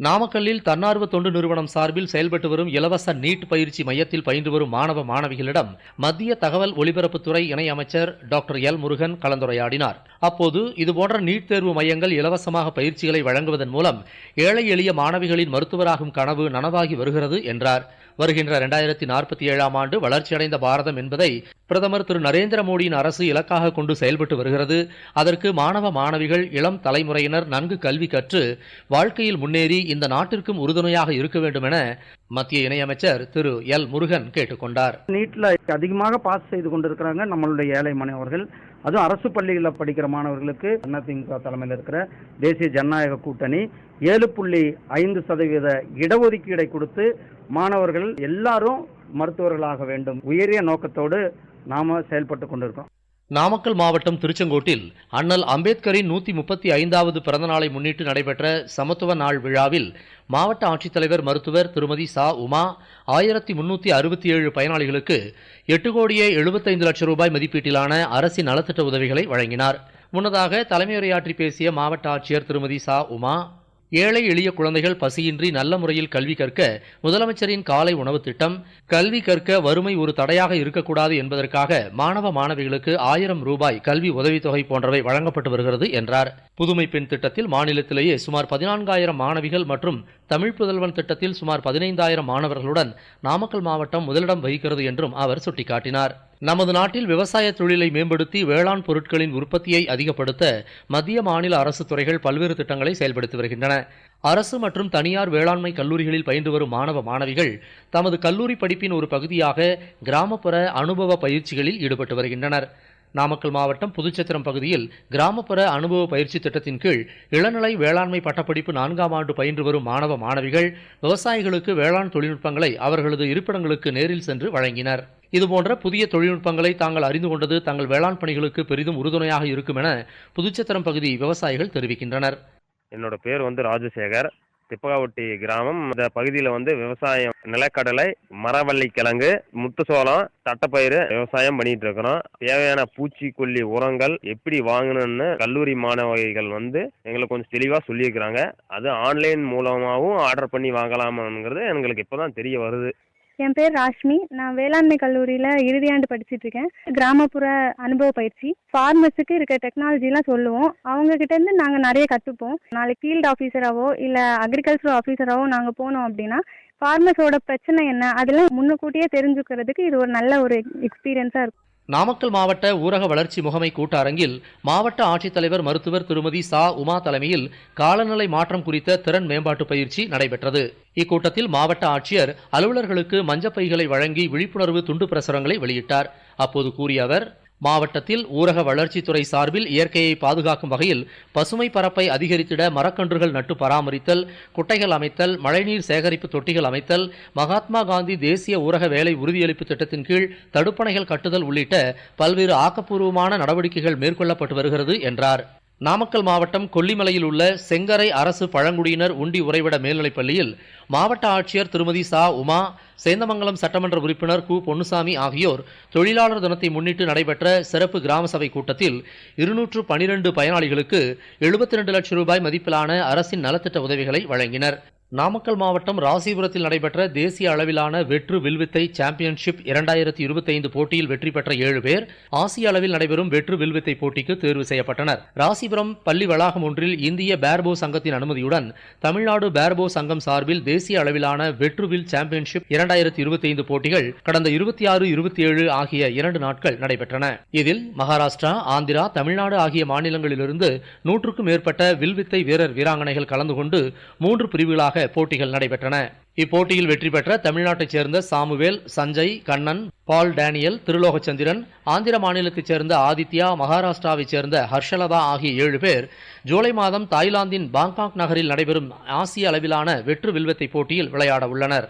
நாமக்கல்லில் தன்னார்வ தொண்டு நிறுவனம் சார்பில் செயல்பட்டு வரும் இலவச நீட் பயிற்சி மையத்தில் பயின்று வரும் மாணவ மாணவிகளிடம் மத்திய தகவல் ஒலிபரப்புத்துறை இணையமைச்சர் டாக்டர் எல் முருகன் கலந்துரையாடினார். அப்போது இதுபோன்ற நீட் தேர்வு மையங்கள் இலவசமாக பயிற்சிகளை வழங்குவதன் மூலம் ஏழை எளிய மாணவிகளின் மருத்துவராகும் கனவு நனவாகி வருகிறது என்றார். வருகின்ற இரண்டாயிரத்தி நாற்பத்தி ஏழாம் ஆண்டு வளர்ச்சியடைந்த பாரதம் என்பதை பிரதமர் திரு நரேந்திர மோடியின் அரசு இலக்காக கொண்டு செயல்பட்டு வருகிறது. அதற்கு மாணவ மாணவிகள் இளம் தலைமுறையினர் நன்கு கல்வி கற்று வாழ்க்கையில் முன்னேறி இந்த நாட்டிற்கும் உறுதுணையாக இருக்க வேண்டும் என மத்திய இணையமைச்சர் திரு எல் முருகன் கேட்டுக்கொண்டார் நீட்ல அதிகமாக பாஸ் செய்து கொண்டிருக்கிறாங்க நம்மளுடைய ஏழை மாணவர்கள். அதுவும் அரசு பள்ளிகளில் படிக்கிற மாணவர்களுக்கு அதிமுக தலைமையில் இருக்கிற தேசிய ஜனநாயக கூட்டணி ஏழு புள்ளி ஐந்து சதவீத இடஒதுக்கீடை கொடுத்து மாணவர்கள் எல்லாரும் மருத்துவர்களாக வேண்டும். உயரிய நோக்கத்தோடு நாம செயல்பட்டு கொண்டிருக்கோம் நாமக்கல் மாவட்டம் திருச்செங்கோட்டில் அண்ணல் அம்பேத்கரின் நூத்தி முப்பத்தி ஐந்தாவது பிறந்த நாளை முன்னிட்டு நடைபெற்ற சமத்துவ நாள் விழாவில் மாவட்ட ஆட்சித்தலைவர் மருத்துவர் திருமதி சா உமா ஆயிரத்தி முன்னூற்றி அறுபத்தி ஏழு பயனாளிகளுக்கு எட்டு கோடியே எழுபத்தைந்து லட்சம் ரூபாய் மதிப்பீட்டிலான அரசின் நலத்திட்ட உதவிகளை வழங்கினார். முன்னதாக தலைமையுரையாற்றி பேசிய மாவட்ட ஆட்சியர் திருமதி சா உமா ஏழை எளிய குழந்தைகள் பசியின்றி நல்ல முறையில் கல்வி கற்க முதலமைச்சரின் காலை உணவு திட்டம் கல்வி கற்க வறுமை ஒரு தடையாக இருக்கக்கூடாது என்பதற்காக மாணவ மாணவிகளுக்கு ஆயிரம் ரூபாய் கல்வி உதவித்தொகை போன்றவை வழங்கப்பட்டு வருகிறது என்றார். புதுமை பெண் திட்டத்தில் மாநிலத்திலேயே சுமார் பதினான்காயிரம் மாணவிகள் மற்றும் தமிழ் புதல்வன் திட்டத்தில் சுமார் பதினைந்தாயிரம் மாணவர்களுடன் நாமக்கல் மாவட்டம் முதலிடம் வகிக்கிறது என்றும் அவர் சுட்டிக்காட்டினார். நமது நாட்டில் விவசாய தொழிலை மேம்படுத்தி வேளாண் பொருட்களின் உற்பத்தியை அதிகப்படுத்த மத்திய மாநில அரசு துறைகள் பல்வேறு திட்டங்களை செயல்படுத்தி வருகின்றன. அரசு மற்றும் தனியார் வேளாண்மை கல்லூரிகளில் பயின்று வரும் மாணவ மாணவிகள் தமது கல்லூரி படிப்பின் ஒரு பகுதியாக கிராமப்புற அனுபவ பயிற்சிகளில் ஈடுபட்டு வருகின்றனர். நாமக்கல் மாவட்டம் புதுச்சத்திரம் பகுதியில் கிராமப்புற அனுபவ பயிற்சி திட்டத்தின் கீழ் இளநிலை வேளாண்மை பட்டப்படிப்பு நான்காம் ஆண்டு பயின்று வரும் மாணவ மாணவிகள் விவசாயிகளுக்கு வேளாண் தொழில்நுட்பங்களை அவர்களது இருப்பிடங்களுக்கு நேரில் சென்று வழங்கினர். இதுபோன்ற புதிய தொழில்நுட்பங்களை தாங்கள் அறிந்து கொண்டது தங்கள் வேளாண் பணிகளுக்கு பெரிதும் உறுதுணையாக இருக்கும் என புதுச்சத்திரம் பகுதி விவசாயிகள் தெரிவிக்கின்றனர். என்னோட பேர் வந்து ராஜசேகர். திப்பகாவட்டி கிராமம். இந்த பகுதியில் வந்து விவசாயம் நிலக்கடலை மரவள்ளி கிழங்கு முத்துசோளம் தட்டைப்பயிறு விவசாயம் பண்ணிட்டு இருக்கிறோம் தேவையான பூச்சிக்கொல்லி உரங்கள் எப்படி வாங்கணும்னு கல்லூரி மாணவிகள் வந்து எங்களுக்கு கொஞ்சம் தெளிவாக சொல்லியிருக்கிறாங்க. அது ஆன்லைன் மூலமாகவும் ஆர்டர் பண்ணி வாங்கலாமாங்கிறது எங்களுக்கு இப்போ தான் தெரிய வருது. என் பேர் ராஷ்மி. நான் வேளாண்மை கல்லூரியில் இறுதியாண்டு படிச்சுட்டு இருக்கேன் கிராமப்புற அனுபவ பயிற்சி. ஃபார்மர்ஸுக்கு இருக்க டெக்னாலஜிலாம் சொல்லுவோம். அவங்க கிட்ட இருந்து நாங்கள் நிறைய கற்றுப்போம் நாளைக்கு ஃபீல்டு ஆஃபீஸராகவோ இல்லை அக்ரிகல்ச்சர் ஆஃபீஸராகவோ நாங்கள் போனோம் அப்படின்னா ஃபார்மர்ஸோட பிரச்சனை என்ன? அதெல்லாம் முன்னுக்கூட்டியே தெரிஞ்சுக்கிறதுக்கு இது ஒரு நல்ல ஒரு எக்ஸ்பீரியன்ஸாக இருக்கும். நாமக்கல் மாவட்ட ஊரக வளர்ச்சி முகமை கூட்டரங்கில் மாவட்ட ஆட்சித்தலைவர் மருத்துவர் திருமதி சா. உமா தலைமையில் காலநிலை மாற்றம் குறித்த திறன் மேம்பாட்டு பயிற்சி நடைபெற்றது. இக்கூட்டத்தில் மாவட்ட ஆட்சியர் அலுவலர்களுக்கு மஞ்சப்பைகளை வழங்கி விழிப்புணர்வு துண்டு பிரசுரங்களை வெளியிட்டார். அப்போது கூறிய அவர் மாவட்டத்தில் ஊரக வளர்ச்சித்துறை சார்பில் இயற்கையை பாதுகாக்கும் வகையில் பசுமை பரப்பை அதிகரித்திட மரக்கன்றுகள் நட்டு பராமரித்தல் குட்டைகள் அமைத்தல் மழைநீர் சேகரிப்பு தொட்டிகள் அமைத்தல் மகாத்மா காந்தி தேசிய ஊரக வேலை உறுதியளிப்பு திட்டத்தின் கீழ் தடுப்பணைகள் கட்டுதல் உள்ளிட்ட பல்வேறு ஆக்கப்பூர்வமான நடவடிக்கைகள் மேற்கொள்ளப்பட்டு வருகிறது என்றார். நாமக்கல் மாவட்டம் கொல்லிமலையில் உள்ள செங்கரை அரசு பழங்குடியினர் உண்டி உறைவிட மேல்நிலைப்பள்ளியில் மாவட்ட ஆட்சியர் திருமதி சா. உமா சேந்தமங்கலம் சட்டமன்ற உறுப்பினர் கு. பொன்னுசாமி ஆகியோர் தொழிலாளர் தினத்தை முன்னிட்டு நடைபெற்ற சிறப்பு கிராம சபை கூட்டத்தில் இருநூற்று பனிரெண்டு பயனாளிகளுக்கு எழுபத்தி ரெண்டு லட்சம் ரூபாய் மதிப்பிலான அரசின் நலத்திட்ட உதவிகளை வழங்கினர். நாமக்கல் மாவட்டம் ராசிபுரத்தில் நடைபெற்ற தேசிய அளவிலான வெற்று வில்வித்தை சாம்பியன்ஷிப் இரண்டாயிரத்தி இருபத்தைந்து போட்டியில் வெற்றி பெற்ற ஏழு பேர் ஆசிய அளவில் நடைபெறும் வெற்று வில்வித்தை போட்டிக்கு தேர்வு செய்யப்பட்டனர். ராசிபுரம் பள்ளி வளாகம் ஒன்றில் இந்திய பேர்போ சங்கத்தின் அனுமதியுடன் தமிழ்நாடு பேர்போ சங்கம் சார்பில் தேசிய அளவிலான வெற்றுவில் சாம்பியன்ஷிப் இரண்டாயிரத்தி இருபத்தைந்து போட்டிகள் கடந்த இருபத்தி ஆறு இருபத்தி ஏழு ஆகிய இரண்டு நாட்கள் நடைபெற்றன. இதில் மகாராஷ்டிரா ஆந்திரா தமிழ்நாடு ஆகிய மாநிலங்களிலிருந்து நூற்றுக்கும் மேற்பட்ட வில்வித்தை வீரர் வீராங்கனைகள் கலந்து கொண்டு மூன்று பிரிவுகளாக போட்டிகள் நடைபெற்றன. இப்போட்டியில் வெற்றி பெற்ற தமிழ்நாட்டைச் சேர்ந்த Samuel Sanjay Kannan Paul Daniel Thirulogachandran Andhra மாநிலத்தைச் சேர்ந்த ஆதித்யா மகாராஷ்டிராவைச் சேர்ந்த ஹர்ஷலதா ஆகிய ஏழு பேர் ஜூலை மாதம் தாய்லாந்தின் பாங்காக் நகரில் நடைபெறும் ஆசிய அளவிலான வெற்று வில்வத்தை போட்டியில் விளையாட உள்ளனர்.